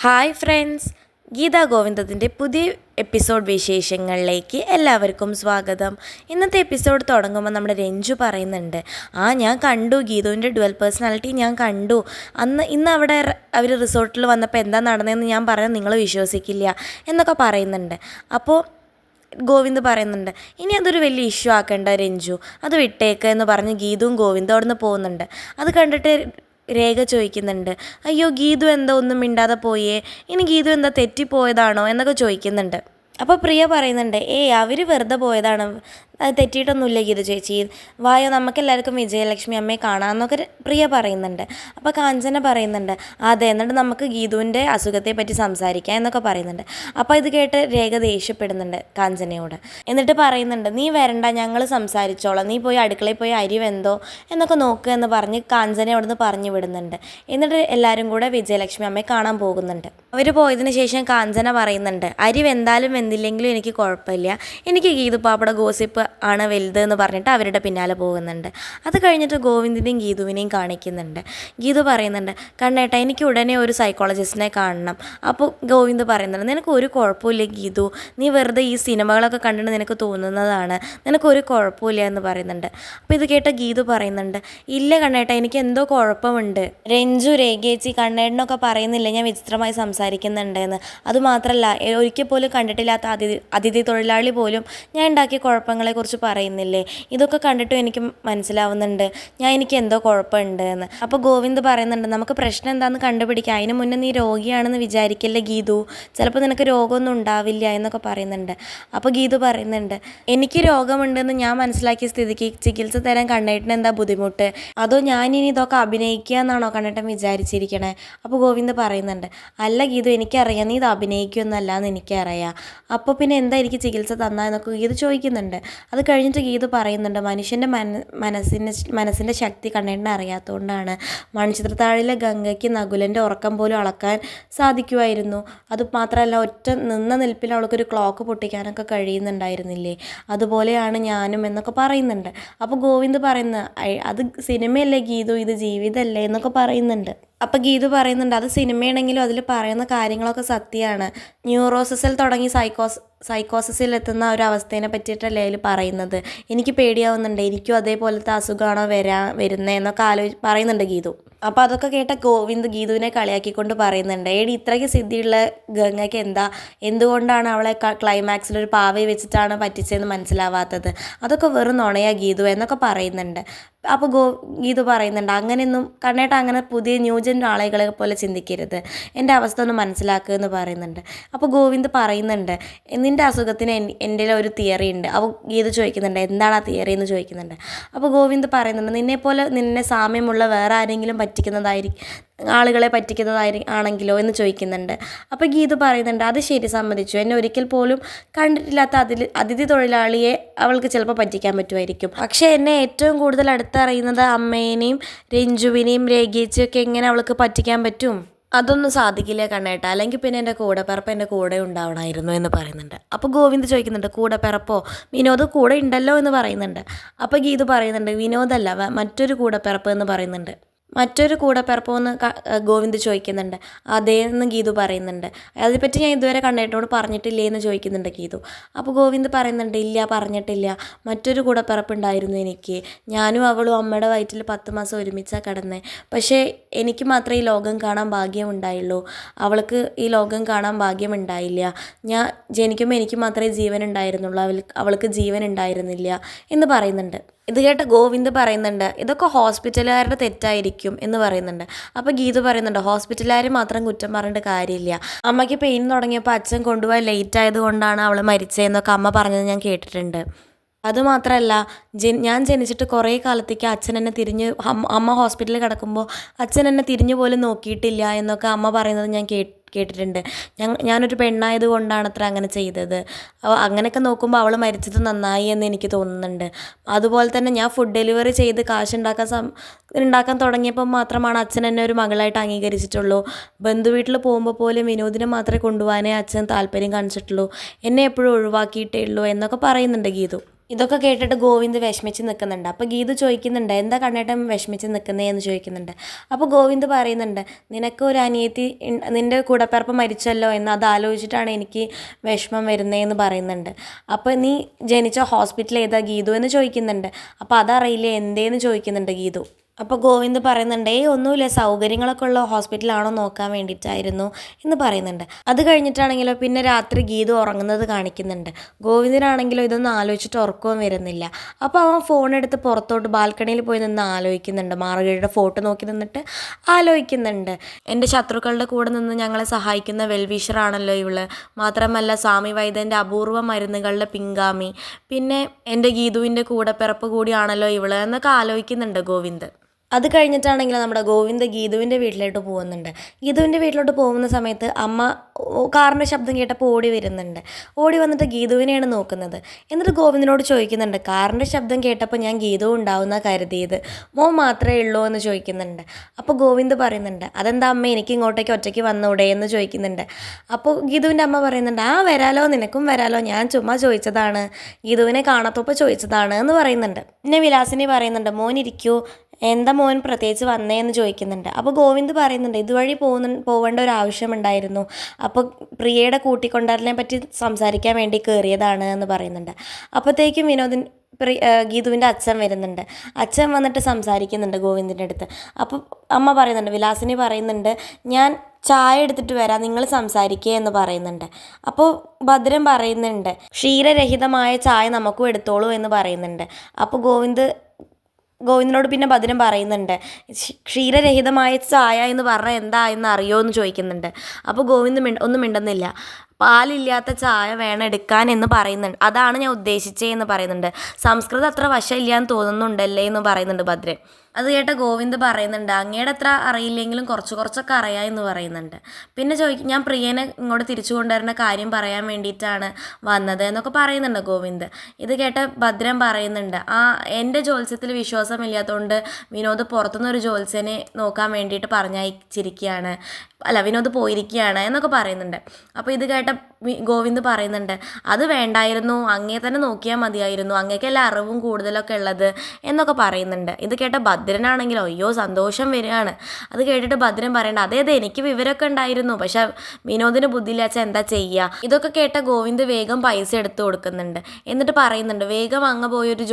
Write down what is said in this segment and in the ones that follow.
Hi friends Gita ഗോവിന്ദത്തിന്റെ പുതിയ episode വിശേഷങ്ങളിലേക്ക് എല്ലാവർക്കും സ്വാഗതം. ഇന്നത്തെ എപ്പിസോഡ് തുടങ്ങുമ്പോൾ നമ്മുടെ രഞ്ജു പറയുന്നുണ്ട് ആ ഞാൻ കണ്ടു ഗീതുവിന്റെ ഡുവൽ പേഴ്സണാലിറ്റി ഞാൻ കണ്ടു. അന്ന് ഇന്ന് അവിടെ അവർ റിസോർട്ടിൽ വന്നപ്പോൾ എന്താ നടന്നതെന്ന് ഞാൻ പറയാൻ നിങ്ങൾ വിശ്വസിക്കില്ല എന്നൊക്കെ പറയുന്നുണ്ട്. അപ്പോൾ ഗോവിന്ദ് പറയുന്നുണ്ട് ഇനി അതൊരു വലിയ ഇഷ്യൂ ആക്കേണ്ട രഞ്ജു. അത് വിട്ടേക്ക് എന്ന് പറഞ്ഞ് ഗീതുവും ഗോവിന്ദും അവിടെ നിന്ന് പോകുന്നുണ്ട്. അത് കണ്ടിട്ട് രേഖ ചോദിക്കുന്നുണ്ട്. അയ്യോ ഗീതു എന്താ ഒന്നും മിണ്ടാതെ പോയേ? ഇനി ഗീതു എന്താ തെറ്റിപ്പോയതാണോ? എന്നൊക്കെ ചോദിക്കുന്നുണ്ട്. അപ്പോൾ പ്രിയ പറയുന്നുണ്ട് ഏയ് അവർ വെറുതെ പോയതാണ്. അത് തെറ്റിയിട്ടൊന്നുമില്ല ഗീത ചേച്ചി. വായോ നമുക്കെല്ലാവർക്കും വിജയലക്ഷ്മി അമ്മയെ കാണാമെന്നൊക്കെ പ്രിയ പറയുന്നുണ്ട്. അപ്പോൾ കാഞ്ചന പറയുന്നുണ്ട് അതെ എന്നിട്ട് നമുക്ക് ഗീതുവിന്റെ അസുഖത്തെ പറ്റി സംസാരിക്കാം എന്നൊക്കെ പറയുന്നുണ്ട്. അപ്പോൾ ഇത് കേട്ട് രേഖ ദേഷ്യപ്പെടുന്നുണ്ട് കാഞ്ചനയോട്. എന്നിട്ട് പറയുന്നുണ്ട് നീ വരണ്ട ഞങ്ങൾ സംസാരിച്ചോളാം. നീ പോയി അടുക്കളയിൽ പോയി അരി വെന്തോ എന്നൊക്കെ നോക്കുക എന്ന് പറഞ്ഞ് കാഞ്ചന അവിടുന്ന് പറഞ്ഞു വിടുന്നുണ്ട്. എന്നിട്ട് എല്ലാവരും കൂടെ വിജയലക്ഷ്മി അമ്മയെ കാണാൻ പോകുന്നുണ്ട്. അവർ പോയതിന് ശേഷം കാഞ്ചന പറയുന്നുണ്ട് അരി വെന്താലും വെന്തില്ലെങ്കിലും എനിക്ക് കുഴപ്പമില്ല. എനിക്ക് ഗീതു പാപ്പട ഗോസിപ്പ് ആണ് വലുത് എന്ന് പറഞ്ഞിട്ട് അവരുടെ പിന്നാലെ പോകുന്നുണ്ട്. അത് കഴിഞ്ഞിട്ട് ഗോവിന്ദിനെയും ഗീതുവിനെയും കാണിക്കുന്നുണ്ട്. ഗീതു പറയുന്നുണ്ട് കണ്ണേട്ട എനിക്ക് ഉടനെ ഒരു സൈക്കോളജിസ്റ്റിനെ കാണണം. അപ്പോൾ ഗോവിന്ദ് പറയുന്നുണ്ട് നിനക്ക് ഒരു കുഴപ്പമില്ല ഗീതു. നീ വെറുതെ ഈ സിനിമകളൊക്കെ കണ്ടിട്ട് നിനക്ക് തോന്നുന്നതാണ്. നിനക്കൊരു കുഴപ്പമില്ല എന്ന് പറയുന്നുണ്ട്. അപ്പോൾ ഇത് കേട്ട ഗീതു പറയുന്നുണ്ട് ഇല്ല കണ്ണേട്ട എനിക്ക് എന്തോ കുഴപ്പമുണ്ട്. രഞ്ജു രേഖേച്ചി കണ്ണേട്ടനൊക്കെ പറയുന്നില്ല ഞാൻ വിചിത്രമായി സംസാരിക്കുന്നുണ്ട് എന്ന് അതുമാത്രമല്ല ഒരിക്കൽ പോലും കണ്ടിട്ടില്ലാത്ത അതിഥി അതിഥി തൊഴിലാളി പോലും ഞാൻ ഉണ്ടാക്കിയ കുഴപ്പങ്ങളെക്കുറിച്ച് പറയുന്നില്ലേ? ഇതൊക്കെ കണ്ടിട്ടും എനിക്ക് മനസ്സിലാവുന്നുണ്ട്. ഞാൻ എനിക്ക് എന്തോ കുഴപ്പമുണ്ട് എന്ന്. അപ്പോൾ ഗോവിന്ദ് പറയുന്നുണ്ട് നമുക്ക് പ്രശ്നം എന്താണെന്ന് കണ്ടുപിടിക്കാം. അതിന് മുന്നേ നീ രോഗിയാണെന്ന് വിചാരിക്കല്ലേ ഗീതു? ചിലപ്പോൾ നിനക്ക് രോഗമൊന്നും ഉണ്ടാവില്ല എന്നൊക്കെ പറയുന്നുണ്ട്. അപ്പോൾ ഗീതു പറയുന്നുണ്ട് എനിക്ക് രോഗമുണ്ടെന്ന് ഞാൻ മനസ്സിലാക്കിയ സ്ഥിതിക്ക് ചികിത്സ തരാൻ കണ്ണേട്ടന് എന്താ ബുദ്ധിമുട്ട്? അതോ ഞാൻ ഇനി ഇതൊക്കെ അഭിനയിക്കുക എന്നാണോ കണ്ണേട്ടൻ വിചാരിച്ചിരിക്കണേ? അപ്പോൾ ഗോവിന്ദ് പറയുന്നുണ്ട് അല്ല ഗീതു എനിക്കറിയാം നീ ഇത് അഭിനയിക്കുമെന്നല്ല എന്ന് എനിക്കറിയാം. അപ്പോൾ പിന്നെ എന്താ എനിക്ക് ചികിത്സ തന്നാ? എന്നൊക്കെ ഗീതു ചോദിക്കുന്നുണ്ട്. അത് കഴിഞ്ഞിട്ട് ഗീത പറയുന്നുണ്ട് മനുഷ്യന്റെ മന മനസ്സിന്റെ മനസ്സിന്റെ ശക്തി കണ്ണേട്ടനെ അറിയാത്തതുകൊണ്ടാണ് മൺചിത്രത്താഴിലെ ഗംഗയ്ക്ക് നകുലന്റെ ഉറക്കം പോലും അളക്കാൻ സാധിക്കുമായിരുന്നു അത് മാത്രമല്ല ഒറ്റ നിന്ന നിൽപ്പിൽ അവൾക്കൊരു ക്ലോക്ക് പൊട്ടിക്കാനൊക്കെ കഴിയുന്നുണ്ടായിരുന്നില്ലേ? അതുപോലെയാണ് ഞാനും എന്നൊക്കെ പറയുന്നുണ്ട്. അപ്പോൾ ഗോവിന്ദ് പറയുന്ന അത് സിനിമയല്ലേ ഗീതു ഇത് ജീവിതമല്ലേ എന്നൊക്കെ പറയുന്നുണ്ട്. അപ്പോൾ ഗീതു പറയുന്നുണ്ട് അത് സിനിമയാണെങ്കിലും അതിൽ പറയുന്ന കാര്യങ്ങളൊക്കെ സത്യമാണ്. ന്യൂറോസിസിൽ തുടങ്ങി സൈക്കോസ് സൈക്കോസിസിൽ എത്തുന്ന ഒരു അവസ്ഥേനെ പറ്റിയിട്ടല്ലേ അതിൽ പറയുന്നത്? എനിക്ക് പേടിയാവുന്നുണ്ട് എനിക്കും അതേപോലത്തെ അസുഖമാണോ വരാ വരുന്നത് എന്നൊക്കെ ആലോചി പറയുന്നുണ്ട് ഗീതു. അപ്പോൾ അതൊക്കെ കേട്ട ഗോവിന്ദ് ഗീതുവിനെ കളിയാക്കിക്കൊണ്ട് പറയുന്നുണ്ട്. ഏടി ഇത്രയ്ക്ക് സിദ്ധിയുള്ള ഗംഗയ്ക്ക് എന്താ? എന്തുകൊണ്ടാണ് അവളെ ക്ലൈമാക്സിൽ ഒരു പാവയെ വെച്ചിട്ടാണ് പറ്റിച്ചതെന്ന് മനസ്സിലാവാത്തത്? അതൊക്കെ വെറും നുണയാ ഗീതു എന്നൊക്കെ പറയുന്നുണ്ട്. അപ്പോൾ ഗോ ഗീതു പറയുന്നുണ്ട് അങ്ങനെയൊന്നും കണ്ണേട്ട അങ്ങനെ പുതിയ ന്യൂജൻ ആളുകളെ പോലെ ചിന്തിക്കരുത്. എന്റെ അവസ്ഥ ഒന്ന് മനസ്സിലാക്കുക എന്ന് പറയുന്നുണ്ട്. അപ്പോൾ ഗോവിന്ദ് പറയുന്നുണ്ട് നിന്റെ അസുഖത്തിന് എൻ- എന്റെ ഒരു തിയറി ഉണ്ട് അപ്പോൾ ഗീത ചോദിക്കുന്നുണ്ട് എന്താണ് ആ തിയറി? എന്ന് ചോദിക്കുന്നുണ്ട്. അപ്പോൾ ഗോവിന്ദ് പറയുന്നുണ്ട് നിന്നെപ്പോലെ നിന്നെ സാമ്യമുള്ള വേറെ ആരെങ്കിലും പറ്റിക്കുന്നതായിരിക്കും ആളുകളെ പറ്റിക്കുന്നതായി ആണെങ്കിലോ എന്ന് ചോദിക്കുന്നുണ്ട്. അപ്പോൾ ഗീതു പറയുന്നുണ്ട് അത് ശരി സമ്മതിച്ചു. എന്നെ ഒരിക്കൽ പോലും കണ്ടിട്ടില്ലാത്ത അതിൽ അതിഥി തൊഴിലാളിയെ അവൾക്ക് ചിലപ്പോൾ പറ്റിക്കാൻ പറ്റുമായിരിക്കും. പക്ഷേ എന്നെ ഏറ്റവും കൂടുതൽ അടുത്തറിയുന്നത് അമ്മേനെയും രഞ്ജുവിനെയും രേഖിച്ചൊക്കെ എങ്ങനെ അവൾക്ക് പറ്റിക്കാൻ പറ്റും? അതൊന്നും സാധിക്കില്ല കണ്ണേട്ട. അല്ലെങ്കിൽ പിന്നെ എന്റെ കൂടെ പിറപ്പ് എന്റെ കൂടെ ഉണ്ടാവണമായിരുന്നു എന്ന് പറയുന്നുണ്ട്. അപ്പോൾ ഗോവിന്ദ് ചോദിക്കുന്നുണ്ട് കൂടെ പിറപ്പോ വിനോദ് കൂടെ ഉണ്ടല്ലോ എന്ന് പറയുന്നുണ്ട്. അപ്പോൾ ഗീത് പറയുന്നുണ്ട് വിനോദല്ല മറ്റൊരു കൂടെ പിറപ്പ് എന്ന് പറയുന്നുണ്ട്. മറ്റൊരു കൂടപ്പിറപ്പോ എന്ന് ഗോവിന്ദ് ചോദിക്കുന്നുണ്ട്. അതേ എന്ന് ഗീതു പറയുന്നുണ്ട്. അതിനെപ്പറ്റി ഞാൻ ഇതുവരെ കണ്ണേട്ടനോട് പറഞ്ഞിട്ടില്ലേ എന്ന് ചോദിക്കുന്നുണ്ട് ഗീതു. അപ്പോൾ ഗോവിന്ദ് പറയുന്നുണ്ട് ഇല്ല പറഞ്ഞിട്ടില്ല. മറ്റൊരു കൂടപ്പിറപ്പുണ്ടായിരുന്നു എനിക്ക്. ഞാനും അവളും അമ്മയുടെ വയറ്റിൽ പത്ത് മാസം ഒരുമിച്ചാണ് കിടന്നത് പക്ഷേ എനിക്ക് മാത്രമേ ഈ ലോകം കാണാൻ ഭാഗ്യമുണ്ടായുള്ളൂ. അവൾക്ക് ഈ ലോകം കാണാൻ ഭാഗ്യമുണ്ടായില്ല. ഞാൻ ജനിക്കുമ്പോൾ എനിക്ക് മാത്രമേ ജീവൻ ഉണ്ടായിരുന്നുള്ളൂ അവൾ അവൾക്ക് ജീവൻ ഉണ്ടായിരുന്നില്ല എന്ന് പറയുന്നുണ്ട്. ഇത് കേട്ട ഗോവിന്ദ് പറയുന്നുണ്ട് ഇതൊക്കെ ഹോസ്പിറ്റലുകാരുടെ തെറ്റായിരിക്കും എന്ന് പറയുന്നുണ്ട്. അപ്പോൾ ഗീത പറയുന്നുണ്ട് ഹോസ്പിറ്റലുകാർ മാത്രം കുറ്റം പറഞ്ഞിട്ട് കാര്യമില്ല. അമ്മയ്ക്ക് പെയിൻ തുടങ്ങിയപ്പോൾ അച്ഛൻ കൊണ്ടുപോകാൻ ലേറ്റ് ആയതുകൊണ്ടാണ് അവൾ മരിച്ചതെന്നൊക്കെ അമ്മ പറഞ്ഞത് ഞാൻ കേട്ടിട്ടുണ്ട്. അതുമാത്രമല്ല ജൻ ഞാൻ ജനിച്ചിട്ട് കുറേ കാലത്തേക്ക് അച്ഛൻ എന്നെ തിരിഞ്ഞ് അമ്മ ഹോസ്പിറ്റലിൽ കിടക്കുമ്പോൾ അച്ഛൻ എന്നെ തിരിഞ്ഞു പോലും നോക്കിയിട്ടില്ല എന്നൊക്കെ അമ്മ പറയുന്നത് ഞാൻ കേ കേട്ടിട്ടുണ്ട്. ഞാൻ ഞാനൊരു പെണ്ണായത് കൊണ്ടാണ് അത്ര അങ്ങനെ ചെയ്തത്. അങ്ങനെയൊക്കെ നോക്കുമ്പോൾ അവൾ മരിച്ചത് നന്നായി എന്ന് എനിക്ക് തോന്നുന്നുണ്ട്. അതുപോലെ തന്നെ ഞാൻ ഫുഡ് ഡെലിവറി ചെയ്ത് കാശ് ഉണ്ടാക്കാൻ സം ഉണ്ടാക്കാൻ തുടങ്ങിയപ്പോൾ മാത്രമാണ് അച്ഛൻ എന്നെ ഒരു മകളായിട്ട് അംഗീകരിച്ചിട്ടുള്ളൂ. ബന്ധു വീട്ടിൽ പോകുമ്പോൾ പോലും വിനോദിനെ മാത്രമേ കൊണ്ടുപോകാനേ അച്ഛൻ താല്പര്യം കാണിച്ചിട്ടുള്ളൂ. എന്നെ എപ്പോഴും ഒഴിവാക്കിയിട്ടേ ഉള്ളൂ എന്നൊക്കെ പറയുന്നുണ്ട് ഗീതു. ഇതൊക്കെ കേട്ടിട്ട് ഗോവിന്ദ് വിഷമിച്ച് നിൽക്കുന്നുണ്ട്. അപ്പോൾ ഗീതു ചോദിക്കുന്നുണ്ട് എന്താ കണ്ണേട്ടൻ വിഷമിച്ച് നിൽക്കുന്നതെന്ന് ചോദിക്കുന്നുണ്ട്. അപ്പോൾ ഗോവിന്ദ് പറയുന്നുണ്ട് നിനക്ക് ഒരു അനിയത്തി നിന്റെ കൂടപ്പിറപ്പ് മരിച്ചല്ലോ എന്ന് അത് ആലോചിച്ചിട്ടാണ് എനിക്ക് വിഷമം വരുന്നതെന്ന് പറയുന്നുണ്ട്. അപ്പോൾ നീ ജനിച്ച ഹോസ്പിറ്റൽ ഏതാ ഗീതു എന്ന് ചോദിക്കുന്നുണ്ട്. അപ്പോൾ അതറിയില്ലേ എന്തേന്ന് ചോദിക്കുന്നുണ്ട് ഗീതു. അപ്പോൾ ഗോവിന്ദ് പറയുന്നുണ്ട് ഏ ഒന്നുമില്ല സൗകര്യങ്ങളൊക്കെ ഉള്ള ഹോസ്പിറ്റലാണോ നോക്കാൻ വേണ്ടിയിട്ടായിരുന്നു എന്ന് പറയുന്നുണ്ട്. അത് കഴിഞ്ഞിട്ടാണെങ്കിലോ പിന്നെ രാത്രി ഗീത ഉറങ്ങുന്നത് കാണിക്കുന്നുണ്ട്. ഗോവിന്ദനാണെങ്കിലോ ഇതൊന്നും ആലോചിച്ചിട്ട് ഉറക്കവും വരുന്നില്ല. അപ്പോൾ അവൻ ഫോൺ എടുത്ത് പുറത്തോട്ട് ബാൽക്കണിയിൽ പോയി നിന്ന് ആലോചിക്കുന്നുണ്ട്. മാർഗഴിയുടെ ഫോട്ടോ നോക്കി നിന്നിട്ട് ആലോചിക്കുന്നുണ്ട്. എന്റെ ശത്രുക്കളുടെ കൂടെ നിന്ന് ഞങ്ങളെ സഹായിക്കുന്ന വെൽവിഷറാണല്ലോ ഇവൾ. മാത്രമല്ല സ്വാമി വൈദ്യന്റെ അപൂർവ മരുന്നുകളുടെ പിങ്കാമി പിന്നെ എന്റെ ഗീതുവിന്റെ കൂടെ പിറപ്പ് കൂടിയാണല്ലോ ഇവൾ എന്നൊക്കെ ആലോചിക്കുന്നുണ്ട് ഗോവിന്ദ്. അത് കഴിഞ്ഞിട്ടാണെങ്കിൽ നമ്മുടെ ഗോവിന്ദ് ഗീതുവിന്റെ വീട്ടിലോട്ട് പോകുന്നുണ്ട്. ഗീതുവിന്റെ വീട്ടിലോട്ട് പോകുന്ന സമയത്ത് അമ്മ കാറിന്റെ ശബ്ദം കേട്ടപ്പോൾ ഓടി വരുന്നുണ്ട്. ഓടി വന്നിട്ട് ഗീതുവിനെയാണ് നോക്കുന്നത്. എന്നിട്ട് ഗോവിന്ദിനോട് ചോദിക്കുന്നുണ്ട് കാറിന്റെ ശബ്ദം കേട്ടപ്പോൾ ഞാൻ ഗീതു ഉണ്ടാവുന്ന കരുതിയത്? മോ മാത്രമേ ഉള്ളൂ എന്ന് ചോദിക്കുന്നുണ്ട്. അപ്പോൾ ഗോവിന്ദ് പറയുന്നുണ്ട് അതെന്താ അമ്മ എനിക്ക് ഇങ്ങോട്ടേക്ക് ഒറ്റയ്ക്ക് വന്നൂടെ? എന്ന് ചോദിക്കുന്നുണ്ട്. അപ്പോൾ ഗീതുവിന്റെ അമ്മ പറയുന്നുണ്ട് ആ വരാലോ നിനക്കും വരാലോ. ഞാൻ ചുമ്മാ ചോദിച്ചതാണ്. ഗീതുവിനെ കാണാത്തപ്പോൾ ചോദിച്ചതാണ് എന്ന് പറയുന്നുണ്ട്. പിന്നെ വിലാസിനി പറയുന്നുണ്ട് മോൻ ഇരിക്കൂ എന്താ മോൻ പ്രത്യേകിച്ച് വന്നേന്ന് ചോദിക്കുന്നുണ്ട്. അപ്പോൾ ഗോവിന്ദ് പറയുന്നുണ്ട് ഇതുവഴി പോകുന്ന പോവേണ്ട ഒരു ആവശ്യമുണ്ടായിരുന്നു അപ്പോൾ പ്രിയയുടെ കൂട്ടിക്കൊണ്ടുവരലിനെ പറ്റി സംസാരിക്കാൻ വേണ്ടി കയറിയതാണ് എന്ന് പറയുന്നുണ്ട്. അപ്പോഴത്തേക്കും വിനോദിൻ പ്രി ഗീതുവിന്റെ അച്ഛൻ വരുന്നുണ്ട്. അച്ഛൻ വന്നിട്ട് സംസാരിക്കുന്നുണ്ട് ഗോവിന്ദിന്റെ അടുത്ത്. അപ്പോൾ അമ്മ പറയുന്നുണ്ട് വിലാസിനി പറയുന്നുണ്ട് ഞാൻ ചായ എടുത്തിട്ട് വരാം നിങ്ങൾ സംസാരിക്കുക എന്ന് പറയുന്നുണ്ട്. അപ്പോൾ ഭദ്രൻ പറയുന്നുണ്ട് ക്ഷീരരഹിതമായ ചായ നമുക്കും എടുത്തോളൂ എന്ന് പറയുന്നുണ്ട്. അപ്പോൾ ഗോവിന്ദ് ഗോവിന്ദനോട് പിന്നെ ഭദ്രൻ പറയുന്നുണ്ട്. ക്ഷീരരഹിതമായ ചായ എന്ന് പറഞ്ഞാൽ എന്താ എന്ന് അറിയോ എന്ന് ചോദിക്കുന്നുണ്ട്. അപ്പോൾ ഗോവിന്ദ് മിണ്ട ഒന്നും മിണ്ടുന്നില്ല. പാലില്ലാത്ത ചായ വേണം എടുക്കാൻ എന്ന് പറയുന്നുണ്ട്. അതാണ് ഞാൻ ഉദ്ദേശിച്ചേ എന്ന് പറയുന്നുണ്ട്. സംസ്കൃതം അത്ര വശമില്ല എന്ന് തോന്നുന്നുണ്ടല്ലേ എന്ന് പറയുന്നുണ്ട് ഭദ്രൻ. അത് കേട്ട ഗോവിന്ദ് പറയുന്നുണ്ട് അങ്ങയുടെ അത്ര അറിയില്ലെങ്കിലും കുറച്ച് കുറച്ചൊക്കെ അറിയാം എന്ന് പറയുന്നുണ്ട്. പിന്നെ ചോദിക്കും ഞാൻ പ്രിയനെ ഇങ്ങോട്ട് തിരിച്ചു കൊണ്ടുവരുന്ന കാര്യം പറയാൻ വേണ്ടിയിട്ടാണ് വന്നത് എന്നൊക്കെ പറയുന്നുണ്ട് ഗോവിന്ദ്. ഇത് കേട്ട ഭദ്രൻ പറയുന്നുണ്ട് ആ എന്റെ ജോത്സ്യത്തിൽ വിശ്വാസമില്ലാത്തതുകൊണ്ട് വിനോദ് പുറത്തുനിന്ന് ഒരു ജോത്സ്യനെ നോക്കാൻ വേണ്ടിയിട്ട് പറഞ്ഞയച്ചിരിക്കുകയാണ് അല്ല വിനോദ് പോയിരിക്കുകയാണ് എന്നൊക്കെ പറയുന്നുണ്ട്. അപ്പോൾ ഇത് കേട്ട ഗോവിന്ദ് പറയുന്നുണ്ട് അത് വേണ്ടായിരുന്നു അങ്ങേ തന്നെ നോക്കിയാൽ മതിയായിരുന്നു അങ്ങേക്കെല്ലാം അറിവും കൂടുതലൊക്കെ ഉള്ളത് എന്നൊക്കെ പറയുന്നുണ്ട്. ഇത് കേട്ട ഭദ്രനാണെങ്കിലോ? അയ്യോ സന്തോഷം വരികയാണ്. അത് കേട്ടിട്ട് ഭദ്രൻ പറയണ്ട അതെ അതെ എനിക്ക് വിവരമൊക്കെ ഉണ്ടായിരുന്നു. പക്ഷെ വിനോദിന് ബുദ്ധിയില്ലാച്ച എന്താ ചെയ്യുക ഇതൊക്കെ കേട്ട ഗോവിന്ദ് വേഗം പൈസ എടുത്തു കൊടുക്കുന്നുണ്ട്. എന്നിട്ട് പറയുന്നുണ്ട് വേഗം അങ്ങ് പോയി ഒരു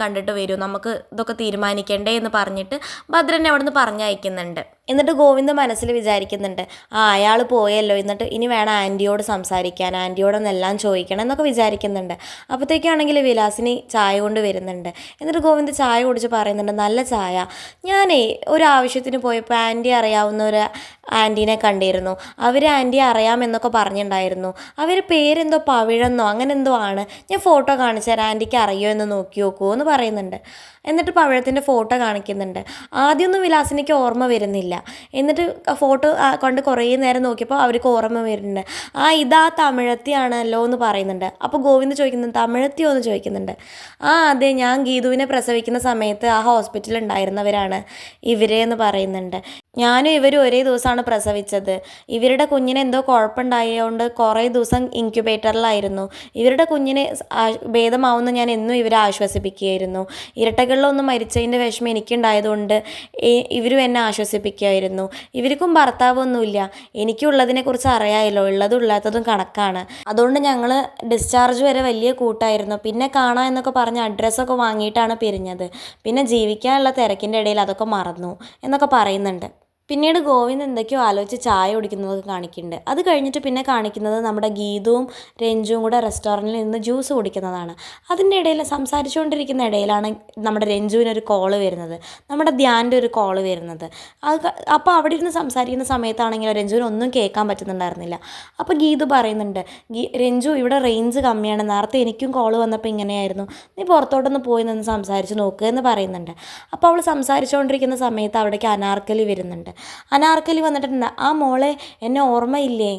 കണ്ടിട്ട് വരൂ. നമുക്ക് ഇതൊക്കെ തീരുമാനിക്കണ്ടേ? എന്ന് പറഞ്ഞിട്ട് ഭദ്രനെ അവിടുന്ന് പറഞ്ഞയക്കുന്നുണ്ട്. എന്നിട്ട് ഗോവിന്ദ് മനസ്സിൽ വിചാരിക്കുന്നുണ്ട് ആ അയാൾ പോയല്ലോ. എന്നിട്ട് ഇനി വേണം ആന്റിയോട് സംസാരിക്കാൻ. ആന്റിയോടൊന്നെല്ലാം ചോദിക്കണം എന്നൊക്കെ വിചാരിക്കുന്നുണ്ട്. അപ്പോഴത്തേക്കാണെങ്കിൽ വിലാസിനി ചായ കൊണ്ട് വരുന്നുണ്ട്. എന്നിട്ട് ഗോവിന്ദ് ചായ കുടിച്ച് പറയുന്നുണ്ട് നല്ല ചായ. ഞാനേ ഒരാവശ്യത്തിന് പോയപ്പോൾ ആന്റി അറിയാവുന്ന ഒരു ആന്റീനെ കണ്ടിരുന്നു. അവർ ആന്റി അറിയാമെന്നൊക്കെ പറഞ്ഞിട്ടുണ്ടായിരുന്നു അവർ പേരെന്തോ പവിഴെന്നോ അങ്ങനെ എന്തോ ആണ്. ഞാൻ ഫോട്ടോ കാണിച്ചു തരാം. ആന്റിക്ക് അറിയോ എന്ന് നോക്കി നോക്കുമോ എന്ന് പറയുന്നുണ്ട്. എന്നിട്ട് പവിഴത്തിന്റെ ഫോട്ടോ കാണിക്കുന്നുണ്ട്. ആദ്യമൊന്നും വിലാസിനിക്ക് ഓർമ്മ വരുന്നില്ല. എന്നിട്ട് ഫോട്ടോ കൊണ്ട് കുറേ നേരം നോക്കിയപ്പോൾ അവർക്ക് ഓർമ്മ വരുന്നുണ്ട്. ആ ഇതാ തമിഴത്തിയാണല്ലോ എന്ന് പറയുന്നുണ്ട്. അപ്പോൾ ഗോവിന്ദ് ചോദിക്കുന്നുണ്ട് തമിഴത്തിയോ? എന്ന് ചോദിക്കുന്നുണ്ട്. ആ അതെ ഞാൻ ഗീതുവിനെ പ്രസവിക്കുന്ന സമയത്ത് ആ ഹോസ്പിറ്റലിൽ ഉണ്ടായിരുന്നവരാണ് ഇവരെ എന്ന് പറയുന്നുണ്ട്. ഞാനും ഇവരും ഒരേ ദിവസമാണ് പ്രസവിച്ചത്. ഇവരുടെ കുഞ്ഞിന് എന്തോ കുഴപ്പമുണ്ടായതുകൊണ്ട് കുറേ ദിവസം ഇൻക്യുബേറ്ററിലായിരുന്നു. ഇവരുടെ കുഞ്ഞിന് ഭേദമാവുന്ന ഞാൻ എന്നും ഇവരെ ആശ്വസിപ്പിക്കുകയായിരുന്നു. ഇരട്ടകളിലൊന്നും മരിച്ചതിന്റെ വിഷമം എനിക്കുണ്ടായതുകൊണ്ട് ഇവരും എന്നെ ആശ്വസിപ്പിക്കുമായിരുന്നു ഇവർക്കും ഭർത്താവൊന്നുമില്ല. എനിക്കുള്ളതിനെക്കുറിച്ച് അറിയാമല്ലോ. ഉള്ളതും ഇല്ലാത്തതും കണക്കാണ്. അതുകൊണ്ട് ഞങ്ങൾ ഡിസ്ചാർജ് വരെ വലിയ കൂട്ടായിരുന്നു. പിന്നെ കാണാം എന്നൊക്കെ പറഞ്ഞ് അഡ്രസ്സൊക്കെ വാങ്ങിയിട്ടാണ് പിരിഞ്ഞത്. പിന്നെ ജീവിക്കാനുള്ള തിരക്കിന്റെ ഇടയിൽ അതൊക്കെ മറന്നു എന്നൊക്കെ പറയുന്നുണ്ട്. പിന്നീട് ഗോവിന്ദ് എന്തൊക്കെയോ ആലോചിച്ച് ചായ കുടിക്കുന്നതൊക്കെ കാണിക്കുന്നുണ്ട്. അത് കഴിഞ്ഞിട്ട് പിന്നെ കാണിക്കുന്നത് നമ്മുടെ ഗീതവും രഞ്ജുവും കൂടെ റെസ്റ്റോറന്റിൽ നിന്ന് ജ്യൂസ് കുടിക്കുന്നതാണ്. അതിന്റെ ഇടയിൽ സംസാരിച്ചുകൊണ്ടിരിക്കുന്ന ഇടയിലാണ് നമ്മുടെ രഞ്ജുവിന് ഒരു കോൾ വരുന്നത്. നമ്മുടെ ധ്യാന്റെ ഒരു കോൾ വരുന്നത്. അത് അപ്പോൾ അവിടെ ഇരുന്ന് സംസാരിക്കുന്ന സമയത്താണെങ്കിലും രഞ്ജുവിന് ഒന്നും കേൾക്കാൻ പറ്റുന്നുണ്ടായിരുന്നില്ല. അപ്പോൾ ഗീതു പറയുന്നുണ്ട് രഞ്ജു ഇവിടെ റേഞ്ച് കമ്മിയാണ്. നേരത്തെ എനിക്കും കോൾ വന്നപ്പോൾ ഇങ്ങനെയായിരുന്നു. നീ പുറത്തോട്ടൊന്ന് പോയി നിന്ന് സംസാരിച്ച് നോക്കുക എന്ന് പറയുന്നുണ്ട്. അപ്പോൾ അവൾ സംസാരിച്ചുകൊണ്ടിരിക്കുന്ന സമയത്ത് അവിടേക്ക് അനാർക്കലി വരുന്നുണ്ട്. അനാർക്കലി വന്നിട്ടുണ്ട്. ആ മോളെ എന്നെ ഓർമ്മയില്ലേ?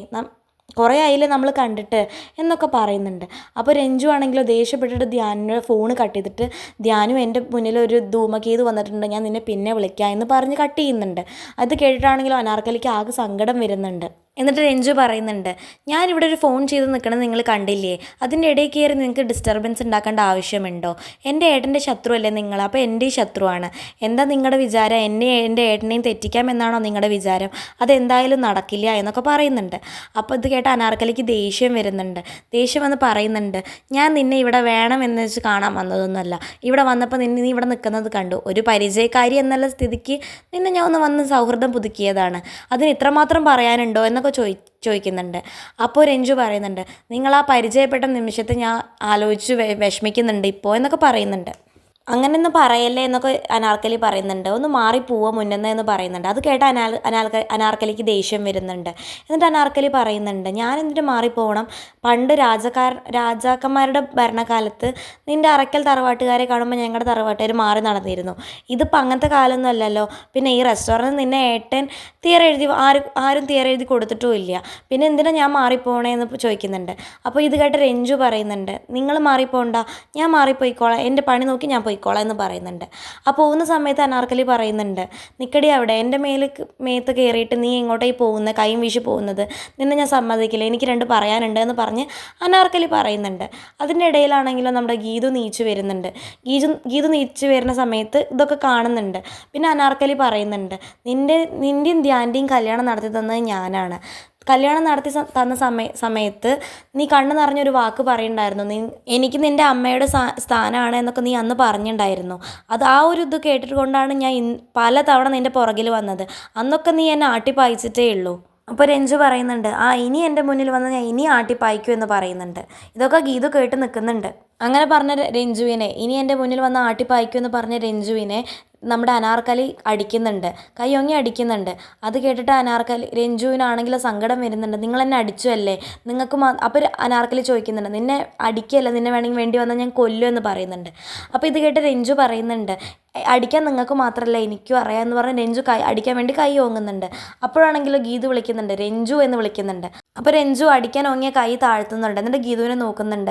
കുറേ ആയില്ലേ നമ്മൾ കണ്ടിട്ട് എന്നൊക്കെ പറയുന്നുണ്ട്. അപ്പോൾ രഞ്ജു ആണെങ്കിലോ ദേഷ്യപ്പെട്ടിട്ട് ധ്യാനിന്റെ ഫോൺ കട്ട് ചെയ്തിട്ട് ധ്യാനും എന്റെ മുന്നിൽ ഒരു ധൂമകീത് വന്നിട്ടുണ്ട്. ഞാൻ നിന്നെ പിന്നെ വിളിക്കാം എന്ന് പറഞ്ഞ് കട്ട് ചെയ്യുന്നുണ്ട്. അത് കേട്ടിട്ടാണെങ്കിലോ അനാർക്കലിക്ക് ആകെ സങ്കടം വരുന്നുണ്ട്. എന്നിട്ട് രഞ്ജു പറയുന്നുണ്ട് ഞാനിവിടെ ഒരു ഫോൺ ചെയ്ത് നിൽക്കണത് നിങ്ങൾ കണ്ടില്ലേ? അതിന്റെ ഇടയിൽ കയറി നിങ്ങൾക്ക് ഡിസ്റ്റർബൻസ് ഉണ്ടാക്കേണ്ട ആവശ്യമുണ്ടോ? എന്റെ ഏട്ടന്റെ ശത്രുവല്ലേ നിങ്ങൾ? അപ്പോൾ എന്റെ ശത്രുവാണ്. എന്താ നിങ്ങളുടെ വിചാരം? എന്നെ എന്റെ ഏട്ടനെയും തെറ്റിക്കാം എന്നാണോ നിങ്ങളുടെ വിചാരം? അതെന്തായാലും നടക്കില്ല എന്നൊക്കെ പറയുന്നുണ്ട്. അപ്പോൾ ഇത് കേട്ട അനാർക്കലിക്ക് ദേഷ്യം വരുന്നുണ്ട്. ദേഷ്യം വന്ന് പറയുന്നുണ്ട് ഞാൻ നിന്നെ ഇവിടെ വേണം എന്ന് വെച്ച് കാണാൻ വന്നതൊന്നുമല്ല. ഇവിടെ വന്നപ്പോൾ നിന്നെ നീ ഇവിടെ നിൽക്കുന്നത് കണ്ടു. ഒരു പരിചയക്കാരി എന്നുള്ള സ്ഥിതിക്ക് നിന്നെ ഞാൻ ഒന്ന് വന്ന് സൗഹൃദം പുതുക്കിയതാണ്. അതിന് ഇത്രമാത്രം പറയാനുണ്ടോ? എന്നൊക്കെ ചോദി ചോദിക്കുന്നുണ്ട്. അപ്പോൾ രഞ്ജു പറയുന്നുണ്ട് നിങ്ങൾ ആ പരിചയപ്പെട്ട നിമിഷത്തെ ഞാൻ ആലോചിച്ച് വിഷമിക്കുന്നുണ്ട് ഇപ്പോൾ എന്നൊക്കെ പറയുന്നുണ്ട്. അങ്ങനെയൊന്നും പറയല്ലേ എന്നൊക്കെ അനാർക്കലി പറയുന്നുണ്ട്. ഒന്ന് മാറി മുന്നെന്ന് എന്ന് പറയുന്നുണ്ട്. അത് കേട്ട അനാൽ അനാർക്ക അനാർക്കലിക്ക് ദേഷ്യം വരുന്നുണ്ട്. എന്നിട്ട് അനാർക്കലി പറയുന്നുണ്ട് ഞാൻ എന്നിട്ട് മാറിപ്പോകണം പണ്ട് രാജക്കാർ രാജാക്കന്മാരുടെ ഭരണകാലത്ത് നിന്റെ അറക്കൽ തറവാട്ടുകാരെ കാണുമ്പോൾ ഞങ്ങളുടെ തറവാട്ടുകാർ മാറി നടന്നിരുന്നു. ഇതിപ്പോൾ അങ്ങനത്തെ കാലമൊന്നും അല്ലല്ലോ. പിന്നെ ഈ റെസ്റ്റോറന്റ് നിന്നെ ഏട്ടൻ തിയർ എഴുതി ആരും ആരും തിയർ എഴുതി കൊടുത്തിട്ടും ഇല്ല. പിന്നെ എന്തിനാണ് ഞാൻ മാറിപ്പോകണേ എന്ന് ചോദിക്കുന്നുണ്ട്. അപ്പോൾ ഇത് കേട്ട് രഞ്ജു പറയുന്നുണ്ട് നിങ്ങൾ മാറിപ്പോണ്ട ഞാൻ മാറിപ്പോയിക്കോളാം എന്റെ പണി നോക്കി ഞാൻ പോയിക്കോളാം എന്ന് പറയുന്നുണ്ട്. ആ പോകുന്ന സമയത്ത് അനാർക്കലി പറയുന്നുണ്ട് നിക്കടി അവിടെ എന്റെ മേൽ മേത്ത് കയറിയിട്ട് നീ ഇങ്ങോട്ടേക്ക് പോകുന്നത് കൈയും വീശി പോകുന്നത്. നിന്നെ ഞാൻ സമ്മതിക്കില്ല എനിക്ക് രണ്ട് പറയാനുണ്ട് എന്ന് പറഞ്ഞ് അനാർക്കലി പറയുന്നുണ്ട്. അതിന്റെ ഇടയിലാണെങ്കിലും നമ്മുടെ ഗീതു നീച്ചു വരുന്നുണ്ട്. ഗീതു ഗീതു നീച്ചു വരുന്ന സമയത്ത് ഇതൊക്കെ കാണുന്നുണ്ട്. പിന്നെ അനാർക്കലി പറയുന്നുണ്ട് നിന്റെ നിന്റെയും ധ്യാന്റെയും കല്യാണം നടത്തി തന്നത് ഞാനാണ്. കല്യാണം നടത്തി തന്ന സമയ സമയത്ത് നീ കണ്ണു നിറഞ്ഞൊരു വാക്ക് പറയുണ്ടായിരുന്നു നീ എനിക്ക് നിന്റെ അമ്മയുടെ സ്ഥാ- സ്ഥാനമാണ് എന്നൊക്കെ നീ അന്ന് പറഞ്ഞിട്ടുണ്ടായിരുന്നു അത് ആ ഒരു ഇത് കേട്ടിട്ട് കൊണ്ടാണ് ഞാൻ പല തവണ നിന്റെ പുറകിൽ വന്നത്. അന്നൊക്കെ നീ എന്നെ ആട്ടിപ്പായിച്ചിട്ടേ ഉള്ളൂ. അപ്പോൾ രഞ്ജു പറയുന്നുണ്ട് ആ ഇനി എന്റെ മുന്നിൽ വന്ന് ഞാൻ ഇനി ആട്ടിപ്പായിക്കും എന്ന് പറയുന്നുണ്ട്. ഇതൊക്കെ ഗീതു കേട്ട് നിൽക്കുന്നുണ്ട് അങ്ങനെ പറഞ്ഞ രഞ്ജുവിനെ ഇനി എന്റെ മുന്നിൽ വന്ന് ആട്ടിപ്പായിക്കും എന്ന് പറഞ്ഞ രഞ്ജുവിനെ നമ്മുടെ അനാർക്കലി അടിക്കുന്നുണ്ട്. കൈയൊങ്ങി അടിക്കുന്നുണ്ട്. അത് കേട്ടിട്ട് അനാർക്കലി രഞ്ജുവിനാണെങ്കിൽ സങ്കടം വരുന്നുണ്ട്. നിങ്ങൾ എന്നെ അടിച്ചു അല്ലേ? നിങ്ങൾക്ക് അപ്പോൾ അനാർക്കലി ചോദിക്കുന്നുണ്ട്. നിന്നെ അടിക്കല്ല നിന്നെ വേണമെങ്കിൽ വേണ്ടി വന്നാൽ ഞാൻ കൊല്ലും എന്ന് പറയുന്നുണ്ട്. അപ്പോൾ ഇത് കേട്ട് രഞ്ജു പറയുന്നുണ്ട് അടിക്കാൻ നിങ്ങൾക്ക് മാത്രമല്ല എനിക്കും അറിയാമെന്ന് പറഞ്ഞ് രഞ്ജു കൈ അടിക്കാൻ വേണ്ടി കൈ ഓങ്ങുന്നുണ്ട്. അപ്പോഴാണെങ്കിലും ഗീതു വിളിക്കുന്നുണ്ട് രഞ്ജു എന്ന് വിളിക്കുന്നുണ്ട്. അപ്പോൾ രഞ്ജു അടിക്കാൻ ഓങ്ങിയ കൈ താഴ്ത്തുന്നുണ്ട്. എന്നിട്ട് ഗീതുവിനെ നോക്കുന്നുണ്ട്.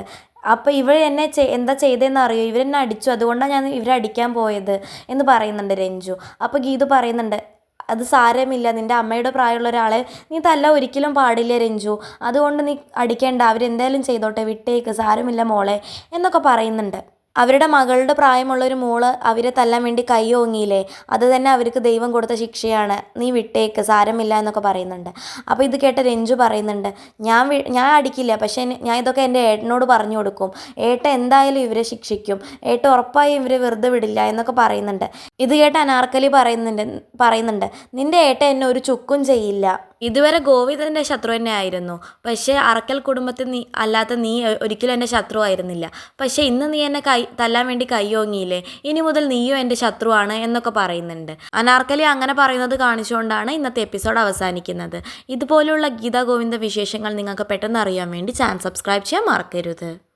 അപ്പോൾ ഇവർ എന്നെ എന്താ ചെയ്തതെന്ന് അറിയോ? ഇവരെന്നെ അടിച്ചു. അതുകൊണ്ടാണ് ഞാൻ ഇവരെ അടിക്കാൻ പോയത് എന്ന് പറയുന്നുണ്ട് രഞ്ജു. അപ്പോൾ ഗീതു പറയുന്നുണ്ട് അത് സാരമില്ല. നിന്റെ അമ്മയുടെ പ്രായമുള്ള ഒരാളെ നീ തല്ല ഒരിക്കലും പാടില്ല രഞ്ജു. അതുകൊണ്ട് നീ അടിക്കേണ്ട. അവരെന്തായാലും ചെയ്തോട്ടെ. വിട്ടേക്ക്. സാരമില്ല മോളെ. എന്നൊക്കെ പറയുന്നുണ്ട്. അവരുടെ മകളുടെ പ്രായമുള്ള ഒരു മോൾ അവരെ തല്ലാൻ വേണ്ടി കൈ ഓങ്ങിയില്ലേ? അത് തന്നെ അവർക്ക് ദൈവം കൊടുത്ത ശിക്ഷയാണ്. നീ വിട്ടേക്ക് സാരമില്ല എന്നൊക്കെ പറയുന്നുണ്ട്. അപ്പോൾ ഇത് കേട്ട രഞ്ജു പറയുന്നുണ്ട് ഞാൻ ഞാൻ അടിക്കില്ല പക്ഷേ ഞാൻ ഇതൊക്കെ എന്റെ ഏട്ടനോട് പറഞ്ഞു കൊടുക്കും. ഏട്ട എന്തായാലും ഇവരെ ശിക്ഷിക്കും. ഏട്ട ഉറപ്പായും ഇവരെ വെറുതെ വിടില്ല എന്നൊക്കെ പറയുന്നുണ്ട്. ഇത് കേട്ട അനാർക്കലി പറയുന്നുണ്ട് പറയുന്നുണ്ട് നിന്റെ ഏട്ട എന്നെ ഒരു ചുക്കും ചെയ്യില്ല. ഇതുവരെ ഗോവിന്ദന്റെ ശത്രു തന്നെ ആയിരുന്നു പക്ഷേ അറക്കൽ കുടുംബത്തിൽ നീ അല്ലാത്ത നീ ഒരിക്കലും എന്റെ ശത്രു ആയിരുന്നില്ല. പക്ഷേ ഇന്ന് നീ എന്നെ കൈ തല്ലാൻ വേണ്ടി കൈയോങ്ങിയില്ലേ? ഇനി മുതൽ നീയോ എന്റെ ശത്രുവാണ് എന്നൊക്കെ പറയുന്നുണ്ട്. അനാർക്കലി അങ്ങനെ പറയുന്നത് കാണിച്ചുകൊണ്ടാണ് ഇന്നത്തെ എപ്പിസോഡ് അവസാനിക്കുന്നത്. ഇതുപോലുള്ള ഗീതാ ഗോവിന്ദ വിശേഷങ്ങൾ നിങ്ങൾക്ക് പെട്ടെന്ന് അറിയാൻ വേണ്ടി ചാനൽ സബ്സ്ക്രൈബ് ചെയ്യാൻ മറക്കരുത്.